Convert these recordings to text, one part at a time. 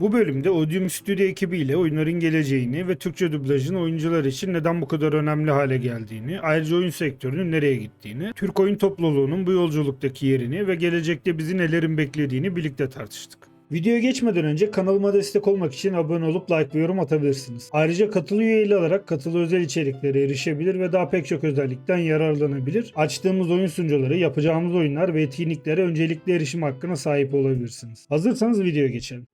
Bu bölümde Odium Studio ekibiyle oyunların geleceğini ve Türkçe dublajın oyuncular için neden bu kadar önemli hale geldiğini, ayrıca oyun sektörünün nereye gittiğini, Türk oyun topluluğunun bu yolculuktaki yerini ve gelecekte bizi nelerin beklediğini birlikte tartıştık. Videoya geçmeden önce kanalıma destek olmak için abone olup like ve yorum atabilirsiniz. Ayrıca katıl üyeliği alarak katılı özel içeriklere erişebilir ve daha pek çok özellikten yararlanabilir. Açtığımız oyun sunucuları, yapacağımız oyunlar ve etkinliklere öncelikli erişim hakkına sahip olabilirsiniz. Hazırsanız videoya geçelim.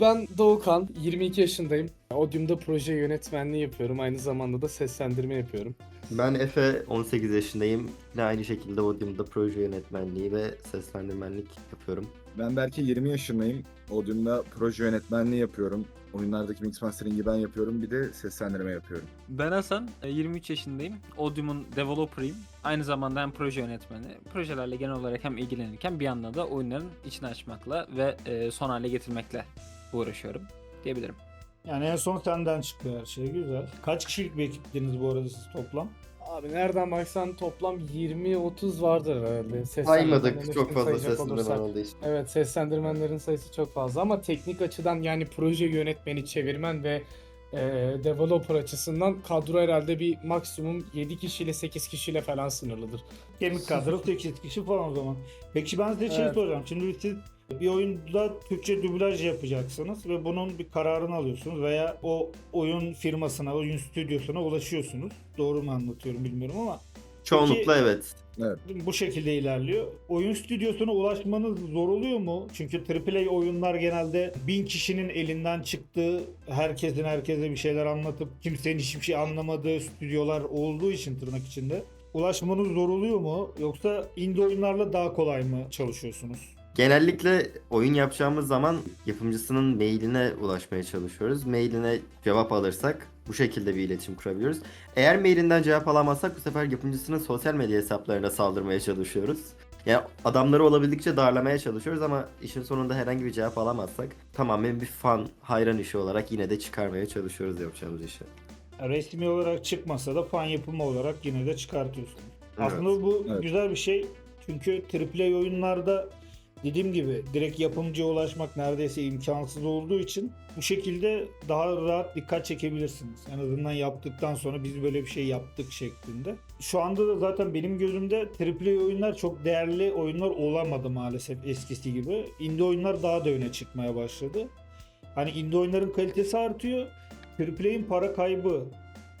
Ben Doğukan, 22 yaşındayım. Odium'da proje yönetmenliği yapıyorum. Aynı zamanda da seslendirme yapıyorum. Ben Efe, 18 yaşındayım. Yine aynı şekilde Odium'da proje yönetmenliği ve seslendirmenlik yapıyorum. Ben belki 20 yaşındayım. Odium'da proje yönetmenliği yapıyorum. Oyunlardaki mix mastering'i ben yapıyorum. Bir de seslendirme yapıyorum. Ben Hasan, e, 23 yaşındayım. Odium'un developer'ıyım. Aynı zamanda hem proje yönetmeni. Projelerle genel olarak hem ilgilenirken bir yandan da oyunların içini açmakla ve e, son hale getirmekle uğraşıyorum diyebilirim. Yani en son senden çıktı her şey güzel. Kaç kişilik bir ekiptiniz bu arada siz toplam? Abi nereden baksan toplam 20-30 vardır herhalde. Saymadık çok fazla seslendirmen olduğu için. Evet seslendirmenlerin sayısı çok fazla ama teknik açıdan yani proje yönetmeni, çevirmen ve e, developer açısından kadro herhalde bir maksimum 7 kişiyle 8 kişiyle falan sınırlıdır. Kemik kadro 8 kişi falan o zaman. Peki ben size şey Evet. soracağım. Şimdi siz bir oyunda Türkçe dublaj yapacaksınız ve bunun bir kararını alıyorsunuz veya o oyun firmasına, oyun stüdyosuna ulaşıyorsunuz. Doğru mu anlatıyorum bilmiyorum ama Çoğunlukla evet. bu şekilde ilerliyor. Oyun stüdyosuna ulaşmanız zor oluyor mu? Çünkü AAA oyunlar genelde bin kişinin elinden çıktığı, herkesin herkese bir şeyler anlatıp kimsenin hiçbir şey anlamadığı stüdyolar olduğu için tırnak içinde. Ulaşmanız zor oluyor mu? Yoksa indie oyunlarla daha kolay mı çalışıyorsunuz? Genellikle oyun yapacağımız zaman yapımcısının mailine ulaşmaya çalışıyoruz. Mailine cevap alırsak bu şekilde bir iletişim kurabiliyoruz. Eğer mailinden cevap alamazsak bu sefer yapımcısının sosyal medya hesaplarına saldırmaya çalışıyoruz. Yani adamları olabildikçe darlamaya çalışıyoruz ama işin sonunda herhangi bir cevap alamazsak tamamen bir fan, hayran işi olarak yine de çıkarmaya çalışıyoruz yapacağımız işi. Resmi olarak çıkmasa da fan yapımı olarak yine de çıkartıyorsunuz. Evet. Aslında bu Evet. güzel bir şey. Çünkü AAA oyunlarda dediğim gibi direkt yapımcıya ulaşmak neredeyse imkansız olduğu için bu şekilde daha rahat dikkat çekebilirsiniz. En azından yaptıktan sonra biz böyle bir şey yaptık şeklinde. Şu anda da zaten benim gözümde AAA oyunlar çok değerli oyunlar olamadı maalesef eskisi gibi. Indie oyunlar daha da öne çıkmaya başladı. Hani indie oyunların kalitesi artıyor. AAA'in para kaybı,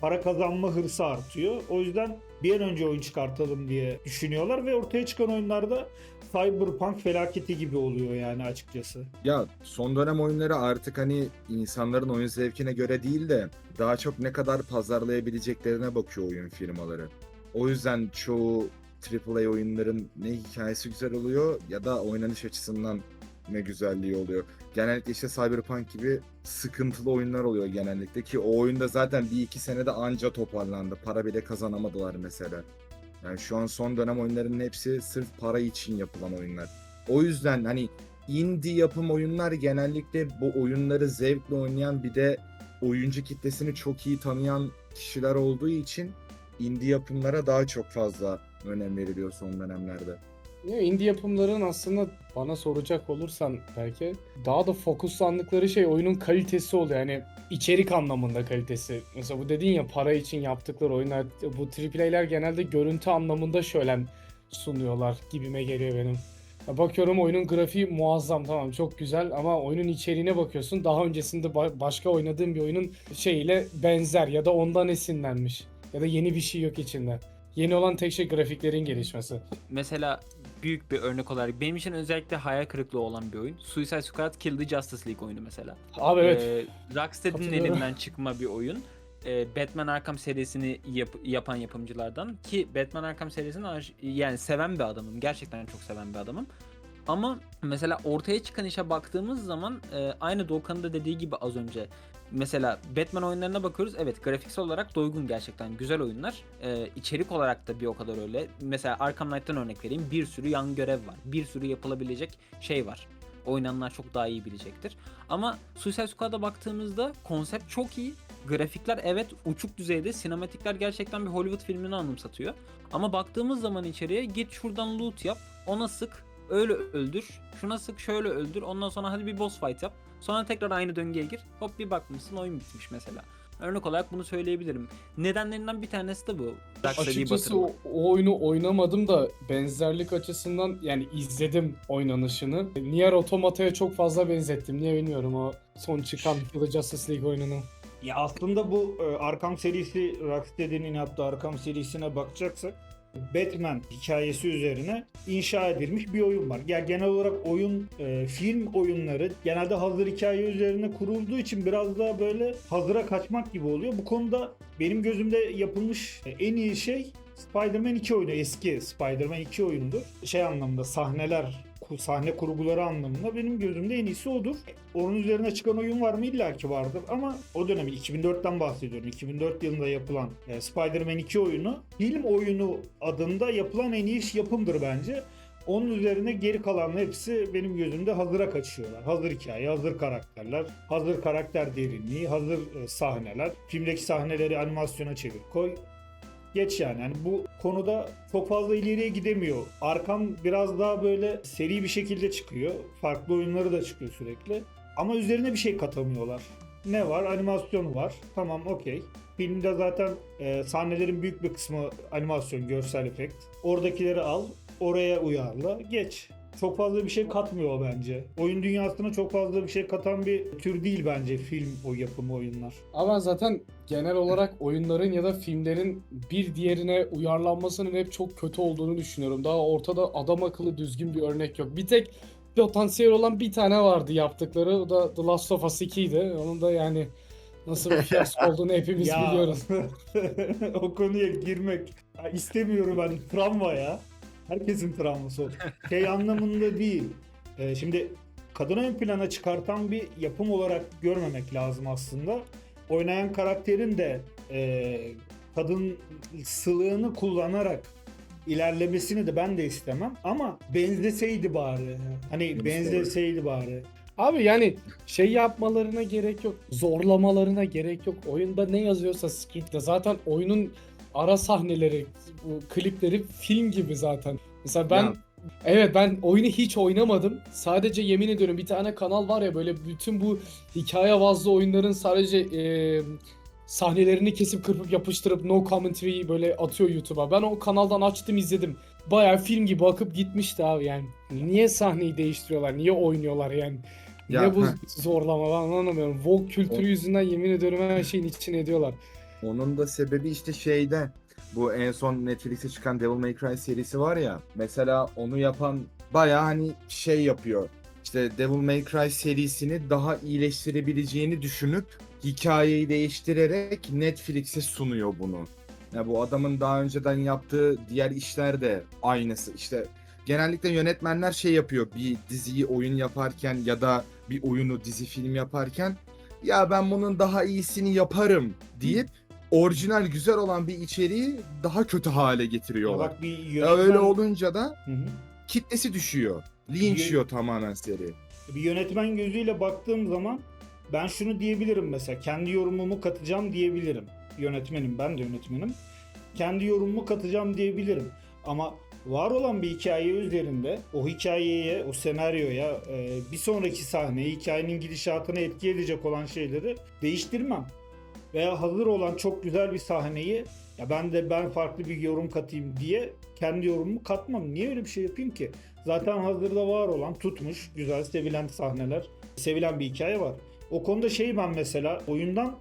para kazanma hırsı artıyor. O yüzden bir an önce oyun çıkartalım diye düşünüyorlar ve ortaya çıkan oyunlarda Cyberpunk felaketi gibi oluyor yani açıkçası. Ya son dönem oyunları artık hani insanların oyun zevkine göre değil de daha çok ne kadar pazarlayabileceklerine bakıyor oyun firmaları. O yüzden çoğu AAA oyunların ne hikayesi güzel oluyor ya da oynanış açısından ne güzelliği oluyor. Genellikle işte Cyberpunk gibi sıkıntılı oyunlar oluyor genellikle ki o oyunda zaten bir iki senede anca toparlandı. Para bile kazanamadılar mesela. Yani şu an son dönem oyunlarının hepsi sırf para için yapılan oyunlar. O yüzden hani indie yapım oyunlar genellikle bu oyunları zevkle oynayan bir de oyuncu kitlesini çok iyi tanıyan kişiler olduğu için indie yapımlara daha çok fazla önem veriliyor son dönemlerde. İndie yapımların aslında bana soracak olursan belki daha da fokuslandıkları şey oyunun kalitesi oluyor. Yani içerik anlamında kalitesi. Mesela bu dediğin ya para için yaptıkları oyunlar bu AAA'ler genelde görüntü anlamında şölen sunuyorlar gibime geliyor benim. Ya bakıyorum oyunun grafiği muazzam tamam çok güzel ama oyunun içeriğine bakıyorsun daha öncesinde ba- başka oynadığın bir oyunun şeyiyle benzer ya da ondan esinlenmiş ya da yeni bir şey yok içinde. Yeni olan tek şey grafiklerin gelişmesi. Mesela büyük bir örnek olarak benim için özellikle hayal kırıklığı olan bir oyun. Suicide Squad Kill the Justice League oyunu mesela. Abi evet. Ee, Rocksteady'nin elinden çıkma bir oyun. Ee, Batman Arkham serisini yap- yapan yapımcılardan ki Batman Arkham serisini yani seven bir adamım. Gerçekten çok seven bir adamım. Ama mesela ortaya çıkan işe baktığımız zaman e, aynı Doğukan'ın da dediği gibi az önce mesela Batman oyunlarına bakıyoruz. Evet grafiksel olarak doygun gerçekten güzel oyunlar. E, içerik olarak da bir o kadar öyle. Mesela Arkham Knight'tan örnek vereyim. Bir sürü yan görev var. Bir sürü yapılabilecek şey var. Oynananlar çok daha iyi bilecektir. Ama Suicide Squad'a baktığımızda konsept çok iyi. Grafikler evet uçuk düzeyde. Sinematikler gerçekten bir Hollywood filmini anımsatıyor. Ama baktığımız zaman içeriye git şuradan loot yap. Ona sık. Öyle öldür. Şuna sık şöyle öldür. Ondan sonra hadi bir boss fight yap. Sonra tekrar aynı döngüye gir. Hop bir bakmışsın oyun bitmiş mesela. Örnek olarak bunu söyleyebilirim. Nedenlerinden bir tanesi de bu. Açıkçası o, o oyunu oynamadım da benzerlik açısından yani izledim oynanışını. Nier Automata'ya çok fazla benzettim. Niye bilmiyorum o son çıkan The Justice League oyununu. Ya aslında bu e, Arkham serisi Rocksteady'nin yaptığı Arkham serisine bakacaksak Batman hikayesi üzerine inşa edilmiş bir oyun var. Ya genel olarak oyun e, film oyunları genelde hazır hikaye üzerine kurulduğu için biraz daha böyle hazıra kaçmak gibi oluyor. Bu konuda benim gözümde yapılmış e, en iyi şey Spider-Man 2 oyunu. Eski Spider-Man 2 oyunudur. Şey anlamda sahneler sahne kurguları anlamında benim gözümde en iyisi odur. Onun üzerine çıkan oyun var mı? İlla ki vardır ama o dönemin 2004'ten bahsediyorum. 2004 yılında yapılan e, Spider-Man 2 oyunu film oyunu adında yapılan en iyi iş yapımdır bence. Onun üzerine geri kalan hepsi benim gözümde hazıra kaçıyorlar. Hazır hikaye, hazır karakterler, hazır karakter derinliği, hazır e, sahneler. Filmdeki sahneleri animasyona çevir koy. Geç yani. yani bu konuda çok fazla ileriye gidemiyor. Arkam biraz daha böyle seri bir şekilde çıkıyor. Farklı oyunları da çıkıyor sürekli. Ama üzerine bir şey katamıyorlar. Ne var? Animasyon var. Tamam okey. Filmde zaten e, sahnelerin büyük bir kısmı animasyon, görsel efekt. Oradakileri al, oraya uyarla, geç. Çok fazla bir şey katmıyor bence. Oyun dünyasına çok fazla bir şey katan bir tür değil bence film o yapımı oyunlar. Ama zaten genel olarak oyunların ya da filmlerin bir diğerine uyarlanmasının hep çok kötü olduğunu düşünüyorum. Daha ortada adam akıllı düzgün bir örnek yok. Bir tek potansiyel olan bir tane vardı yaptıkları. O da The Last of Us 2'ydi. Onun da yani nasıl bir fiyasko olduğunu hepimiz biliyoruz. o konuya girmek istemiyorum ben travma ya. Herkesin travması o. Şey anlamında değil. Ee, şimdi kadını ön plana çıkartan bir yapım olarak görmemek lazım aslında. Oynayan karakterin de e, kadın sılığını kullanarak ilerlemesini de ben de istemem ama benzeseydi bari. Hani benzeseydi bari. Abi yani şey yapmalarına gerek yok. Zorlamalarına gerek yok. Oyunda ne yazıyorsa script'te. Zaten oyunun ara sahneleri, bu klipleri film gibi zaten. Mesela ben Ya. Evet ben oyunu hiç oynamadım. Sadece yemin ediyorum bir tane kanal var ya böyle bütün bu hikaye bazlı oyunların sadece e, sahnelerini kesip kırpıp yapıştırıp no commentary böyle atıyor YouTube'a. Ben o kanaldan açtım izledim. Bayağı film gibi akıp gitmişti abi yani. Niye sahneyi değiştiriyorlar? Niye oynuyorlar yani? Ya, ne bu heh. zorlama ben anlamıyorum. Vogue kültürü O- yüzünden yemin ediyorum her şeyin içine ediyorlar. Onun da sebebi işte şeyde. Bu en son Netflix'e çıkan Devil May Cry serisi var ya. Mesela onu yapan baya hani şey yapıyor. İşte Devil May Cry serisini daha iyileştirebileceğini düşünüp hikayeyi değiştirerek Netflix'e sunuyor bunu. Ya bu adamın daha önceden yaptığı diğer işler de aynısı. İşte genellikle yönetmenler şey yapıyor bir diziyi oyun yaparken ya da bir oyunu dizi film yaparken ya ben bunun daha iyisini yaparım deyip orijinal güzel olan bir içeriği daha kötü hale getiriyorlar. bak bir Ya öyle yönetmen, olunca da Hı hı. kitlesi düşüyor. Linç yiyor tamamen seri. bir yönetmen gözüyle baktığım zaman ben şunu diyebilirim mesela kendi yorumumu katacağım diyebilirim. Yönetmenim ben de yönetmenim. Kendi yorumumu katacağım diyebilirim. Ama var olan bir hikaye üzerinde o hikayeye, o senaryoya, e, bir sonraki sahneye, hikayenin gidişatına etki edecek olan şeyleri değiştirmem. Veya hazır olan çok güzel bir sahneyi ya ben de ben farklı bir yorum katayım diye kendi yorumumu katmam. Niye öyle bir şey yapayım ki? Zaten hazırda var olan tutmuş güzel sevilen sahneler, sevilen bir hikaye var. O konuda şey ben mesela oyundan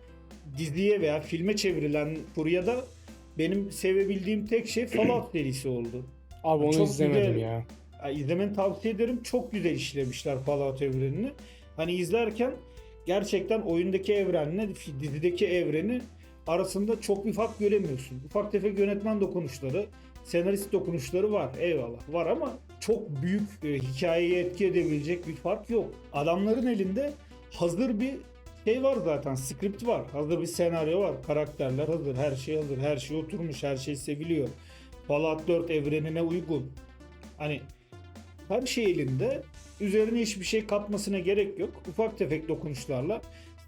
diziye veya filme çevrilen furyada benim sevebildiğim tek şey Fallout serisi oldu. Abi onu Çok izlemedim güzel. ya. Ya izlemeni tavsiye ederim. Çok güzel işlemişler Fallout evrenini. Hani izlerken gerçekten oyundaki evrenle dizideki evreni arasında çok bir fark göremiyorsun. Ufak tefek yönetmen dokunuşları, senarist dokunuşları var. Eyvallah. Var ama çok büyük e, hikayeye etki edebilecek bir fark yok. Adamların elinde hazır bir şey var zaten. Script var. Hazır bir senaryo var. Karakterler hazır. Her şey hazır. Her şey oturmuş. Her şey seviliyor. Fallout 4 evrenine uygun. Hani her şey elinde üzerine hiçbir şey katmasına gerek yok. Ufak tefek dokunuşlarla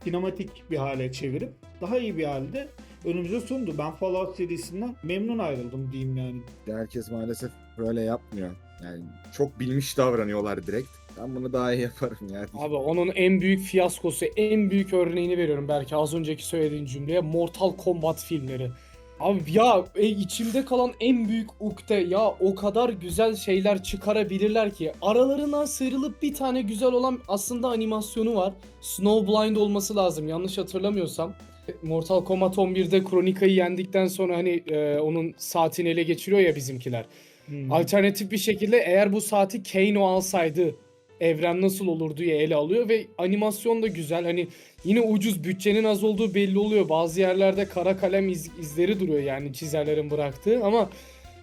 sinematik bir hale çevirip daha iyi bir halde önümüze sundu. Ben Fallout serisinden memnun ayrıldım diyeyim yani. Herkes maalesef böyle yapmıyor. Yani çok bilmiş davranıyorlar direkt. Ben bunu daha iyi yaparım yani. Abi onun en büyük fiyaskosu, en büyük örneğini veriyorum belki az önceki söylediğin cümleye. Mortal Kombat filmleri. Abi ya e, içimde kalan en büyük ukde ya o kadar güzel şeyler çıkarabilirler ki aralarından sıyrılıp bir tane güzel olan aslında animasyonu var. Snowblind olması lazım yanlış hatırlamıyorsam. Mortal Kombat 11'de Kronika'yı yendikten sonra hani e, onun saatini ele geçiriyor ya bizimkiler. Hmm. Alternatif bir şekilde eğer bu saati Kano alsaydı evren nasıl olur diye ele alıyor ve animasyon da güzel. Hani yine ucuz bütçenin az olduğu belli oluyor. Bazı yerlerde kara kalem iz- izleri duruyor yani çizerlerin bıraktığı ama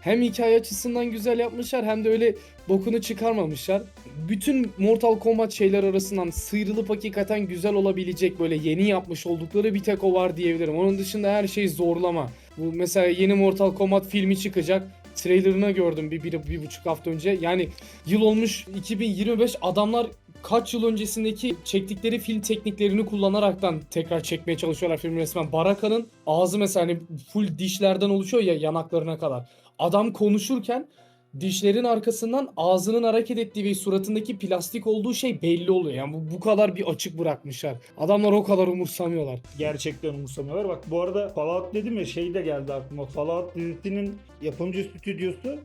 hem hikaye açısından güzel yapmışlar hem de öyle bokunu çıkarmamışlar. Bütün Mortal Kombat şeyler arasından sıyrılıp hakikaten güzel olabilecek böyle yeni yapmış oldukları bir tek o var diyebilirim. Onun dışında her şey zorlama. Bu mesela yeni Mortal Kombat filmi çıkacak. Trailerını gördüm bir, bir, bir buçuk hafta önce. Yani yıl olmuş 2025 adamlar kaç yıl öncesindeki çektikleri film tekniklerini kullanaraktan tekrar çekmeye çalışıyorlar filmi resmen. Baraka'nın ağzı mesela hani full dişlerden oluşuyor ya yanaklarına kadar. Adam konuşurken dişlerin arkasından ağzının hareket ettiği ve suratındaki plastik olduğu şey belli oluyor. Yani bu, bu kadar bir açık bırakmışlar. Adamlar o kadar umursamıyorlar. gerçekten umursamıyorlar. Bak bu arada Fallout dedim ya şey de geldi aklıma. Fallout dizisinin yapımcı stüdyosu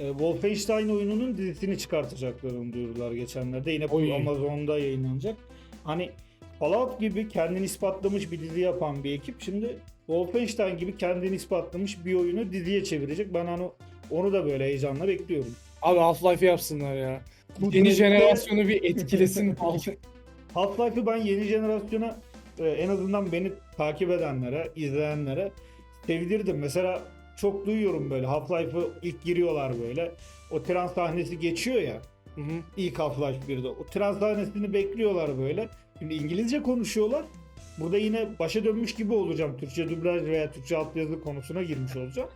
e, Wolfenstein oyununun dizisini çıkartacaklarını duyurdular geçenlerde. Yine Oy. Amazon'da yayınlanacak. Hani Fallout gibi kendini ispatlamış bir dizi yapan bir ekip şimdi Wolfenstein gibi kendini ispatlamış bir oyunu diziye çevirecek. Ben hani onu da böyle heyecanla bekliyorum. Abi Half-Life yapsınlar ya. Bu Yeni jenerasyonu bir etkilesin. Half-Life'ı ben yeni jenerasyona e, en azından beni takip edenlere, izleyenlere sevdirdim. Mesela çok duyuyorum böyle Half-Life'ı ilk giriyorlar böyle. O tren sahnesi geçiyor ya Hı hı. ilk Half-Life 1'de. O tren sahnesini bekliyorlar böyle. Şimdi İngilizce konuşuyorlar. Burada yine başa dönmüş gibi olacağım. Türkçe dublaj veya Türkçe altyazı konusuna girmiş olacağım.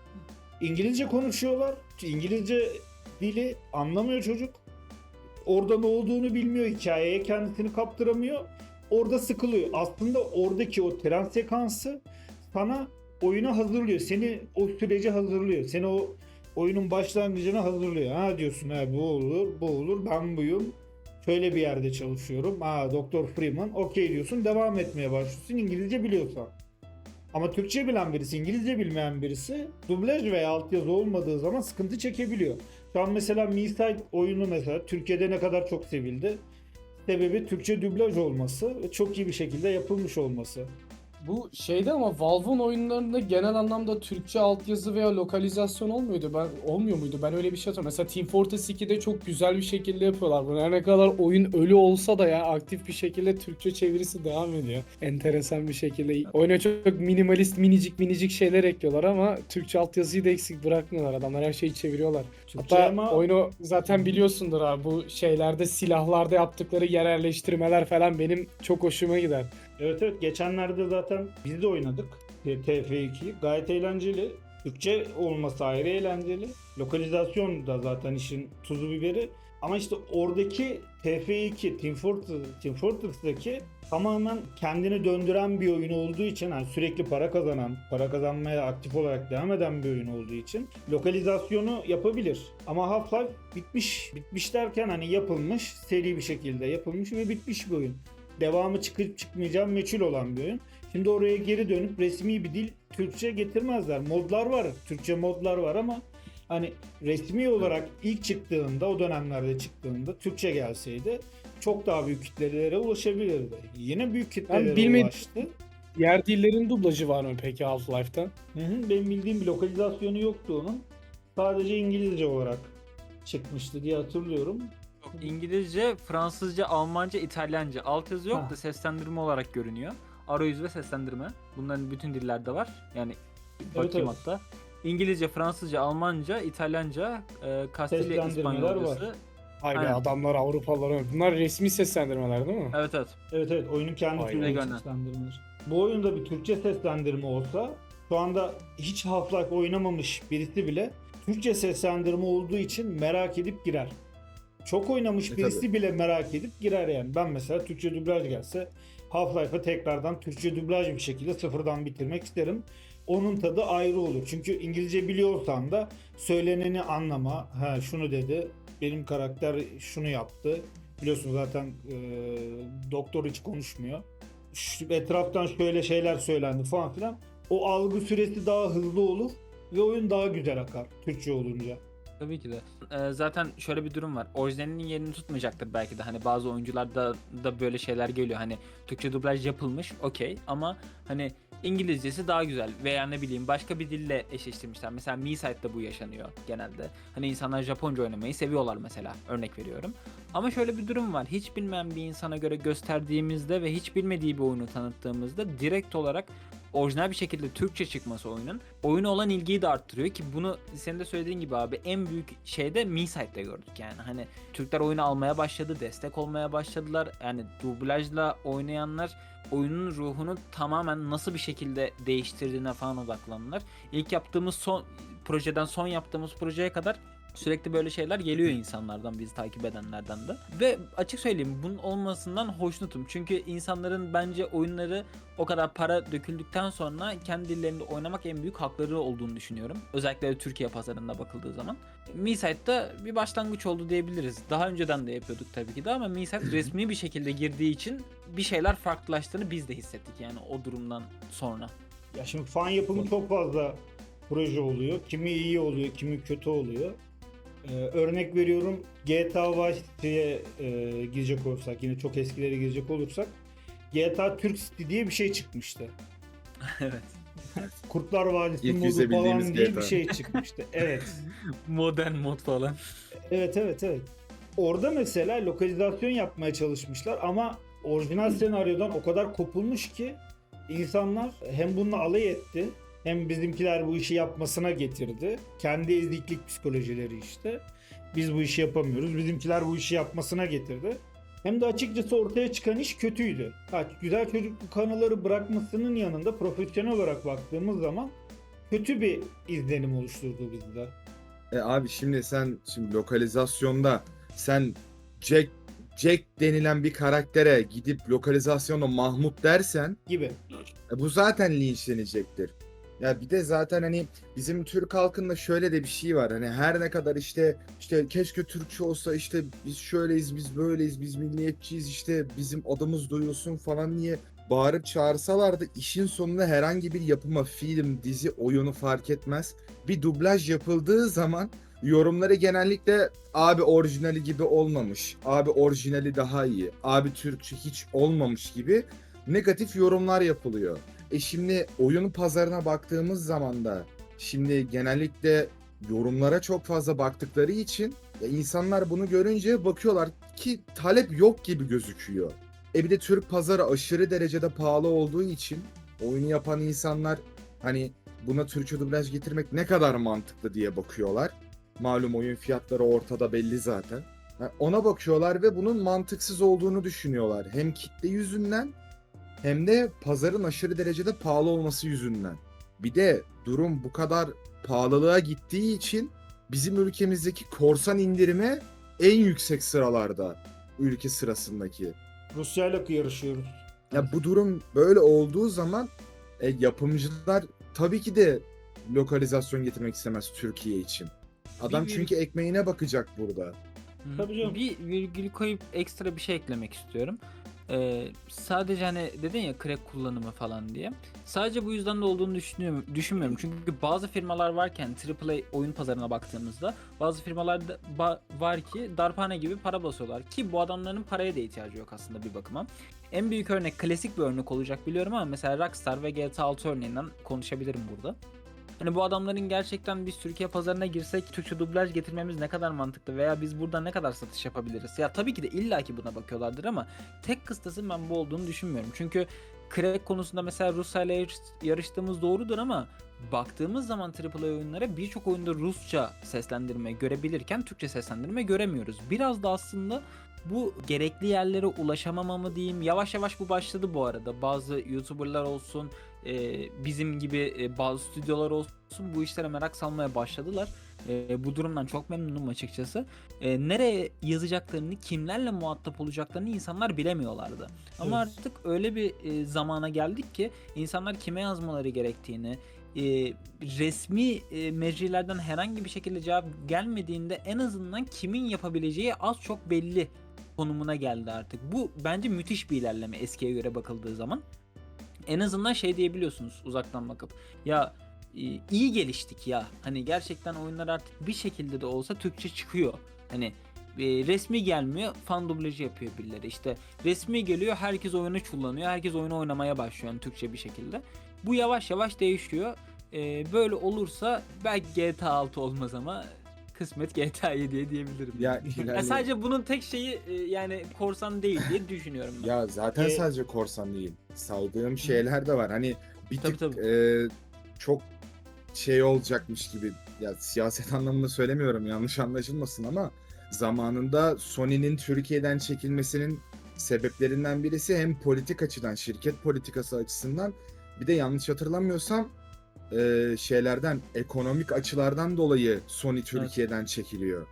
İngilizce konuşuyorlar. İngilizce dili anlamıyor çocuk. Orada ne olduğunu bilmiyor. Hikayeye kendisini kaptıramıyor. Orada sıkılıyor. Aslında oradaki o tren sekansı sana oyuna hazırlıyor. Seni o sürece hazırlıyor. Seni o oyunun başlangıcına hazırlıyor. Ha diyorsun ha bu olur, bu olur, ben buyum. Şöyle bir yerde çalışıyorum. Ha Doktor Freeman okey diyorsun. Devam etmeye başlıyorsun İngilizce biliyorsan. Ama Türkçe bilen birisi, İngilizce bilmeyen birisi dublaj veya altyazı olmadığı zaman sıkıntı çekebiliyor. Şu an mesela Miside oyunu mesela Türkiye'de ne kadar çok sevildi. Sebebi Türkçe dublaj olması ve çok iyi bir şekilde yapılmış olması. Bu şeyde ama Valve'ın oyunlarında genel anlamda Türkçe altyazı veya lokalizasyon olmuyordu. Ben olmuyor muydu? Ben öyle bir şey hatırlıyorum. Mesela Team Fortress 2'de çok güzel bir şekilde yapıyorlar bunu. Her ne kadar oyun ölü olsa da ya aktif bir şekilde Türkçe çevirisi devam ediyor. Enteresan bir şekilde. Oyuna çok minimalist minicik minicik şeyler ekliyorlar ama Türkçe altyazıyı da eksik bırakmıyorlar. Adamlar her şeyi çeviriyorlar. Türkçe Hatta ama oyunu zaten biliyorsundur abi bu şeylerde silahlarda yaptıkları yerleştirmeler falan benim çok hoşuma gider. Evet evet geçenlerde zaten biz de oynadık TF2'yi. Gayet eğlenceli. Türkçe olması ayrı eğlenceli. Lokalizasyon da zaten işin tuzu biberi. Ama işte oradaki TF2 Team Fortress, Team Fortress'daki tamamen kendini döndüren bir oyun olduğu için yani sürekli para kazanan, para kazanmaya aktif olarak devam eden bir oyun olduğu için lokalizasyonu yapabilir. Ama Half-Life bitmiş. Bitmiş derken hani yapılmış, seri bir şekilde yapılmış ve bitmiş bir oyun devamı çıkıp çıkmayacağı meçhul olan bir oyun. Şimdi oraya geri dönüp resmi bir dil Türkçe getirmezler. Modlar var, Türkçe modlar var ama hani resmi olarak ilk çıktığında, o dönemlerde çıktığında Türkçe gelseydi çok daha büyük kitlelere ulaşabilirdi. Yine büyük kitlelere bilmediğim- ulaştı. Diğer dillerin dublajı var mı peki Half-Life'da? Hı hı, benim bildiğim bir lokalizasyonu yoktu onun. Sadece İngilizce olarak çıkmıştı diye hatırlıyorum. Yok, İngilizce, Fransızca, Almanca, İtalyanca. Altyazı yok Ha. da seslendirme olarak görünüyor. Arayüz ve seslendirme. Bunların bütün dillerde var. Yani bakayım evet. hatta. İngilizce, Fransızca, Almanca, İtalyanca, e, Kastilya, Seslendirmeler İspanyolcası. Hayır Aynen. adamlar Avrupalılar. Bunlar resmi seslendirmeler değil mi? Evet evet. Evet evet oyunun kendi Vay türlü be. seslendirmeleri. Bu oyunda bir Türkçe seslendirme olsa şu anda hiç Half-Life oynamamış birisi bile Türkçe seslendirme olduğu için merak edip girer. Çok oynamış E, birisi tabii. bile merak edip girer yani. Ben mesela Türkçe dublaj gelse Half-Life'a tekrardan Türkçe dublaj bir şekilde sıfırdan bitirmek isterim. Onun tadı ayrı olur. Çünkü İngilizce biliyorsan da söyleneni anlama. Ha şunu dedi. Benim karakter şunu yaptı. Biliyorsun zaten e, doktor hiç konuşmuyor. Şu, etraftan şöyle şeyler söylendi falan filan. O algı süresi daha hızlı olur ve oyun daha güzel akar Türkçe olunca. Tabii ki de. Ee, zaten şöyle bir durum var. Orijinalinin yerini tutmayacaktır belki de. Hani bazı oyuncularda da böyle şeyler geliyor. Hani Türkçe dublaj yapılmış okey ama hani İngilizcesi daha güzel veya ne bileyim başka bir dille eşleştirmişler. Mesela Mi Site'da bu yaşanıyor genelde. Hani insanlar Japonca oynamayı seviyorlar mesela örnek veriyorum. Ama şöyle bir durum var. Hiç bilmeyen bir insana göre gösterdiğimizde ve hiç bilmediği bir oyunu tanıttığımızda direkt olarak orijinal bir şekilde Türkçe çıkması oyunun oyuna olan ilgiyi de arttırıyor ki bunu senin de söylediğin gibi abi en büyük şeyde Mi gördük yani hani Türkler oyunu almaya başladı destek olmaya başladılar yani dublajla oynayanlar oyunun ruhunu tamamen nasıl bir şekilde değiştirdiğine falan odaklandılar. İlk yaptığımız son projeden son yaptığımız projeye kadar sürekli böyle şeyler geliyor insanlardan bizi takip edenlerden de. Ve açık söyleyeyim bunun olmasından hoşnutum. Çünkü insanların bence oyunları o kadar para döküldükten sonra kendi dillerinde oynamak en büyük hakları olduğunu düşünüyorum. Özellikle Türkiye pazarında bakıldığı zaman. Mi Site'da bir başlangıç oldu diyebiliriz. Daha önceden de yapıyorduk tabii ki de ama Mi Site resmi bir şekilde girdiği için bir şeyler farklılaştığını biz de hissettik yani o durumdan sonra. Ya şimdi fan yapımı çok fazla proje oluyor. Kimi iyi oluyor, kimi kötü oluyor. Ee, örnek veriyorum GTA Vice City'ye e, girecek olursak, yine çok eskilere girecek olursak GTA Türk City diye bir şey çıkmıştı. evet. Kurtlar Vadisi modu falan diye GTA. bir şey çıkmıştı. Evet. Modern mod falan. Evet evet evet. Orada mesela lokalizasyon yapmaya çalışmışlar ama orijinal senaryodan o kadar kopulmuş ki insanlar hem bununla alay etti hem bizimkiler bu işi yapmasına getirdi. Kendi eziklik psikolojileri işte. Biz bu işi yapamıyoruz. Bizimkiler bu işi yapmasına getirdi. Hem de açıkçası ortaya çıkan iş kötüydü. Ha, güzel çocukluk kanalları bırakmasının yanında profesyonel olarak baktığımız zaman kötü bir izlenim oluşturdu bizde. E abi şimdi sen şimdi lokalizasyonda sen Jack Jack denilen bir karaktere gidip lokalizasyonda Mahmut dersen Gibi. e, bu zaten linçlenecektir. Ya bir de zaten hani bizim Türk halkında şöyle de bir şey var. Hani her ne kadar işte işte keşke Türkçe olsa işte biz şöyleyiz, biz böyleyiz, biz milliyetçiyiz işte bizim adımız duyulsun falan diye bağırıp çağırsalar da işin sonunda herhangi bir yapıma film, dizi, oyunu fark etmez. Bir dublaj yapıldığı zaman yorumları genellikle abi orijinali gibi olmamış, abi orijinali daha iyi, abi Türkçe hiç olmamış gibi negatif yorumlar yapılıyor. E şimdi oyun pazarına baktığımız zaman da şimdi genellikle yorumlara çok fazla baktıkları için ya insanlar bunu görünce bakıyorlar ki talep yok gibi gözüküyor. E bir de Türk pazarı aşırı derecede pahalı olduğu için oyunu yapan insanlar hani buna Türkçe dublaj getirmek ne kadar mantıklı diye bakıyorlar. Malum oyun fiyatları ortada belli zaten. Ha, Ona bakıyorlar ve bunun mantıksız olduğunu düşünüyorlar. Hem kitle yüzünden hem de pazarın aşırı derecede pahalı olması yüzünden. Bir de durum bu kadar pahalılığa gittiği için bizim ülkemizdeki korsan indirimi en yüksek sıralarda ülke sırasındaki. Rusya ile yarışıyoruz. Ya bu durum böyle olduğu zaman e, yapımcılar tabii ki de lokalizasyon getirmek istemez Türkiye için. Adam Bir- çünkü ekmeğine bakacak burada. Hı. Tabii canım. Bir virgül koyup ekstra bir şey eklemek istiyorum. Ee, sadece hani dedin ya crack kullanımı falan diye. Sadece bu yüzden de olduğunu düşünüyorum, düşünmüyorum. Çünkü bazı firmalar varken AAA oyun pazarına baktığımızda bazı firmalar da ba- var ki darphane gibi para basıyorlar. Ki bu adamların paraya da ihtiyacı yok aslında bir bakıma. En büyük örnek klasik bir örnek olacak biliyorum ama mesela Rockstar ve GTA 6 örneğinden konuşabilirim burada. Hani bu adamların gerçekten biz Türkiye pazarına girsek Türkçe dublaj getirmemiz ne kadar mantıklı veya biz burada ne kadar satış yapabiliriz? Ya tabii ki de illaki buna bakıyorlardır ama tek kıstasın ben bu olduğunu düşünmüyorum. Çünkü crack konusunda mesela Rusya ile yarış- yarıştığımız doğrudur ama baktığımız zaman AAA oyunlara birçok oyunda Rusça seslendirme görebilirken Türkçe seslendirme göremiyoruz. Biraz da aslında bu gerekli yerlere ulaşamama mı diyeyim yavaş yavaş bu başladı bu arada. Bazı YouTuber'lar olsun e, bizim gibi e, bazı stüdyolar olsun bu işlere merak salmaya başladılar. E, bu durumdan çok memnunum açıkçası. E, nereye yazacaklarını, kimlerle muhatap olacaklarını insanlar bilemiyorlardı. Ama Evet. artık öyle bir e, zamana geldik ki insanlar kime yazmaları gerektiğini, e, resmi e, mecrilerden herhangi bir şekilde cevap gelmediğinde en azından kimin yapabileceği az çok belli konumuna geldi artık. Bu bence müthiş bir ilerleme eskiye göre bakıldığı zaman. En azından şey diyebiliyorsunuz uzaktan bakıp. Ya e, iyi geliştik ya. Hani gerçekten oyunlar artık bir şekilde de olsa Türkçe çıkıyor. Hani e, resmi gelmiyor, fan dublajı yapıyor birileri. İşte resmi geliyor, herkes oyunu kullanıyor, herkes oyunu oynamaya başlıyor yani Türkçe bir şekilde. Bu yavaş yavaş değişiyor. E, böyle olursa belki GTA 6 olmaz ama kısmet GTA 7'ye diyebilirim. Ya, yani. ilerleyen- Ya sadece bunun tek şeyi e, yani korsan değil diye düşünüyorum ben. Ya zaten Ee, sadece korsan değil. Saydığım şeyler de var. Hani bir Tabii, tık tabii. e, çok şey olacakmış gibi. Ya siyaset anlamında söylemiyorum yanlış anlaşılmasın ama zamanında Sony'nin Türkiye'den çekilmesinin sebeplerinden birisi hem politik açıdan, şirket politikası açısından bir de yanlış hatırlamıyorsam e, şeylerden, ekonomik açılardan dolayı Sony Türkiye'den çekiliyor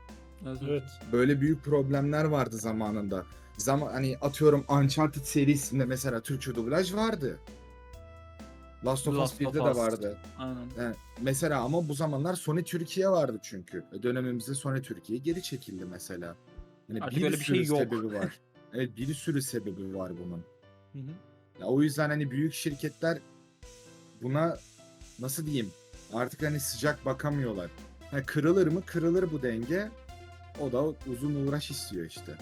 Evet. böyle büyük problemler vardı zamanında. Zaman hani atıyorum Uncharted serisinde mesela Türkçe dublaj vardı. Last of Us Last of 1'de de Us. vardı. Aynen. Yani mesela ama bu zamanlar Sony Türkiye vardı çünkü. E, Dönemimizde Sony Türkiye geri çekildi mesela. Yani Artık bir öyle bir sürü şey yok. sebebi var. evet bir sürü sebebi var bunun. Hı hı. Ya o yüzden hani büyük şirketler buna nasıl diyeyim artık hani sıcak bakamıyorlar. Ha, kırılır mı? Kırılır bu denge. O da uzun uğraş istiyor işte.